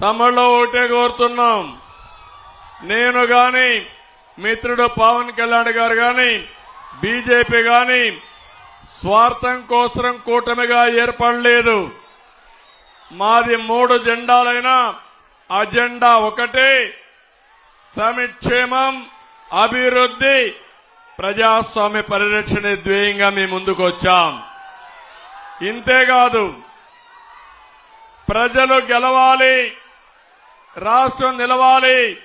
తమలో ఒకటే కోరుతున్నాం. నేను గాని మిత్రుడు పవన్ కళ్యాణ్ గారు గాని బీజేపీ గాని స్వార్థం కోసం కూటమిగా ఏర్పడలేదు. మాది మూడు జెండాలైనా అజెండా ఒకటే. సమిక్షేమం అభివృద్ధి ప్రజాస్వామ్య పరిరక్షణ ధ్యేయంగా మీ ముందుకు వచ్చాం. ఇంతేకాదు ప్రజలు గెలవాలి రాష్ట్రం నిలవాలి.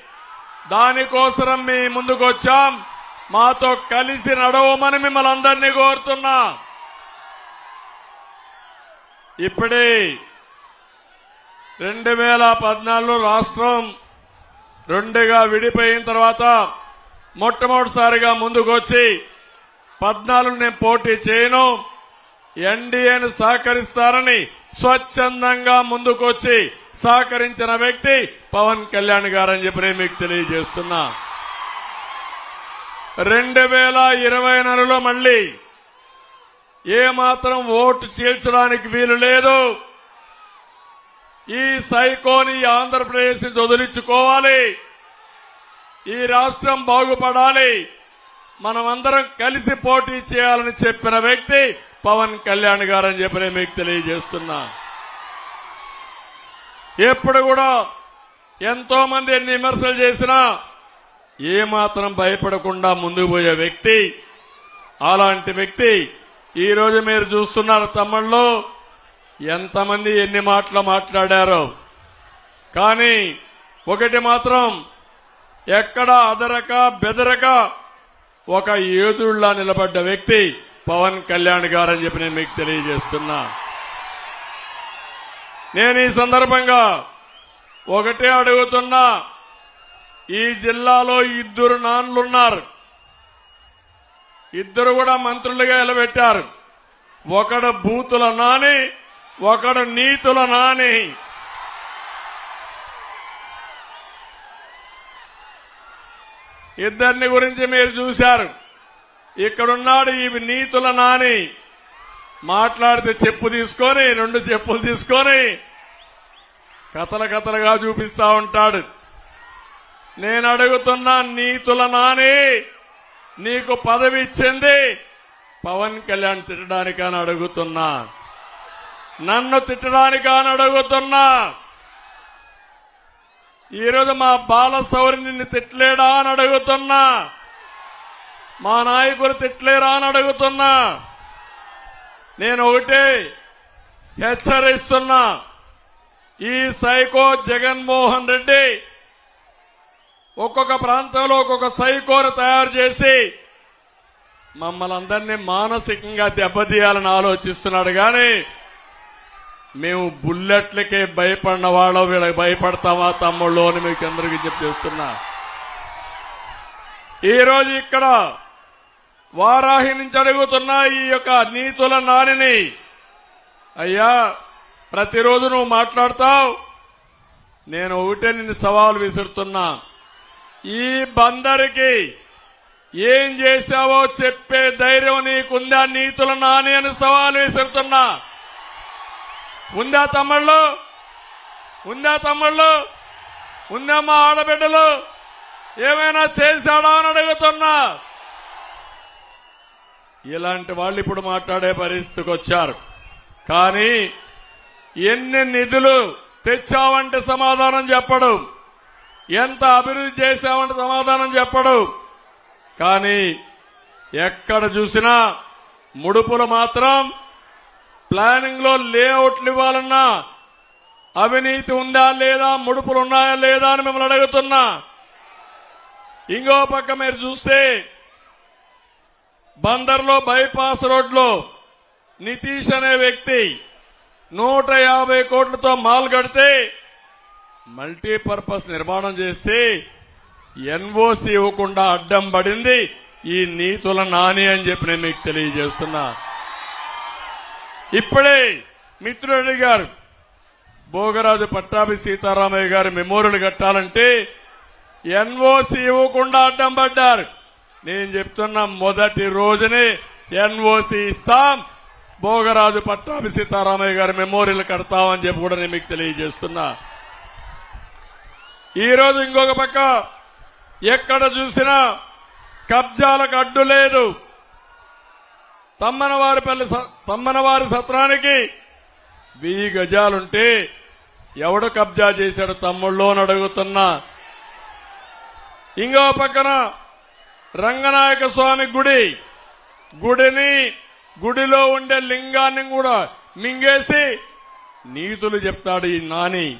దానికోసం మీ ముందుకు వచ్చాం మాతో కలిసి నడవమని మిమ్మల్ని అందరినీ కోరుతున్నా. ఇప్పుడే రెండు వేల పద్నాలుగులో రాష్ట్రం రెండుగా విడిపోయిన తర్వాత మొట్టమొదటిసారిగా ముందుకు వచ్చి పద్నాలుగు నేను పోటీ చేయను. ఎన్డీఏను సహకరిస్తారని స్వచ్ఛందంగా ముందుకొచ్చి సహకరించిన వ్యక్తి పవన్ కళ్యాణ్ గారని చెప్పి మీకు తెలియజేస్తున్నా. రెండు వేల ఇరవై నెలలో మళ్ళీ ఏమాత్రం ఓటు చీల్చడానికి వీలు లేదు. ఈ సైకోని ఆంధ్రప్రదేశ్ నుంచి వదిలించుకోవాలి. ఈ రాష్ట్రం బాగుపడాలి. మనమందరం కలిసి పోటీ చేయాలని చెప్పిన వ్యక్తి పవన్ కళ్యాణ్ గారని చెప్పి మీకు తెలియజేస్తున్నా. ఎప్పుడు కూడా ఎంతో మంది ఎన్ని విమర్శలు చేసినా ఏమాత్రం భయపడకుండా ముందుకు పోయే వ్యక్తి అలాంటి వ్యక్తి ఈరోజు మీరు చూస్తున్నారు తమ్ముళ్ళు ఎంతమంది ఎన్ని మాటలు మాట్లాడారో. కానీ ఒకటి మాత్రం ఎక్కడ అదరక బెదరక ఒక ఏదుళ్ళా నిలబడ్డ వ్యక్తి పవన్ కళ్యాణ్ గారని చెప్పి నేను మీకు తెలియజేస్తున్నా. నేను ఈ సందర్భంగా ఒకటే అడుగుతున్నా ఈ జిల్లాలో ఇద్దరు నాన్లున్నారు. ఇద్దరు కూడా మంత్రులుగా నిలబెట్టారు. ఒకడు బూతుల నాని ఒకడు నీతుల నాని. ఇద్దరిని గురించి మీరు చూశారు. ఇక్కడున్నాడు ఈ నీతుల నాని. మాట్లాడితే చెప్పు తీసుకొని రెండు చెప్పులు తీసుకొని కథల కథలుగా చూపిస్తా ఉంటాడు. నేను అడుగుతున్నా నీతుల నాని నీకు పదవి ఇచ్చింది. పవన్ కళ్యాణ్ తిట్టడానికని అడుగుతున్నా. నన్ను తిట్టడానికని అడుగుతున్నా. ఈరోజు మా బాలసౌరి నిన్ను తిట్టలేడా అని అడుగుతున్నా. మా నాయకులు తిట్టలేరా అని అడుగుతున్నా. నేను ఒకటే హెచ్చరిస్తున్నా. ఈ సైకో జగన్మోహన్ రెడ్డి ఒక్కొక్క ప్రాంతంలో ఒక్కొక్క సైకోను తయారు చేసి మమ్మల్ని అందరినీ మానసికంగా దెబ్బతీయాలని ఆలోచిస్తున్నాడు కానీ మేము బుల్లెట్లకే భయపడిన వాళ్ళం వీళ్ళకి భయపడతామా తమ్ముళ్ళు అని మీకు అందరికీ చెప్పేస్తున్నా ఈరోజు ఇక్కడ వారాహి నుంచి అడుగుతున్న ఈ యొక్క నీతుల నానిని. అయ్యా ప్రతిరోజు నువ్వు మాట్లాడతావు. నేను ఒకటే నిన్ను సవాలు విసురుతున్నా. ఈ బందరికి ఏం చేశావో చెప్పే ధైర్యం నీకుందా? నీతుల నాని అని సవాలు విసురుతున్నా. ఉందా తమ్ముళ్ళు? ఉందా తమ్ముళ్ళు? ఉందా మా ఆడబిడ్డలు? ఏమైనా చేశాడా అని అడుగుతున్నా. ఇలాంటి వాళ్ళు ఇప్పుడు మాట్లాడే పరిస్థితికి వచ్చారు. కానీ ఎన్ని నిధులు తెచ్చావంటే సమాధానం చెప్పడు. ఎంత అభివృద్ధి చేశావంటే సమాధానం చెప్పడు. కానీ ఎక్కడ చూసినా ముడుపులు మాత్రం ప్లానింగ్లో లేఅవుట్లు ఇవ్వాలన్నా అవినీతి ఉందా లేదా ముడుపులు ఉన్నాయా లేదా అని మిమ్మల్ని అడుగుతున్నా. ఇంకో పక్క మీరు చూస్తే బందర్లో బైపాస్ రోడ్లో నితీష్ అనే వ్యక్తి నూట యాభై కోట్లతో మాల్ కడితే మల్టీపర్పస్ నిర్మాణం చేసి ఎన్ఓసి ఇవ్వకుండా అడ్డం పడింది ఈ నీతుల నాని అని చెప్పి నేను మీకు తెలియజేస్తున్నా. ఇప్పుడే మిత్రుడి గారు భోగరాజు పట్టాభి సీతారామయ్య గారి మెమోరియల్ కట్టాలంటే ఎన్ఓసి ఇవ్వకుండా అడ్డం పడ్డారు. నేను చెప్తున్నా మొదటి రోజునే ఎన్ఓసి ఇస్తాం. భోగరాజు పట్టాభి సీతారామయ్య గారి మెమోరియల్ కడతామని చెప్పి కూడా నేను మీకు తెలియజేస్తున్నా. ఈరోజు ఇంకొక పక్క ఎక్కడ చూసినా కబ్జాలకు అడ్డు లేదు. తమ్మనవారిపల్లి స- తమ్మనవారి సత్రానికి వెయ్యి గజాలుంటే ఎవడు కబ్జా చేశాడు తమ్ముళ్ళు అని అడుగుతున్నా ఇంకో పక్కన రంగనాయక స్వామి గుడి. గుడిని గుడిలో ఉండే లింగాన్ని కూడా మింగేసి నీతులు చెప్తాడు ఈ నాని.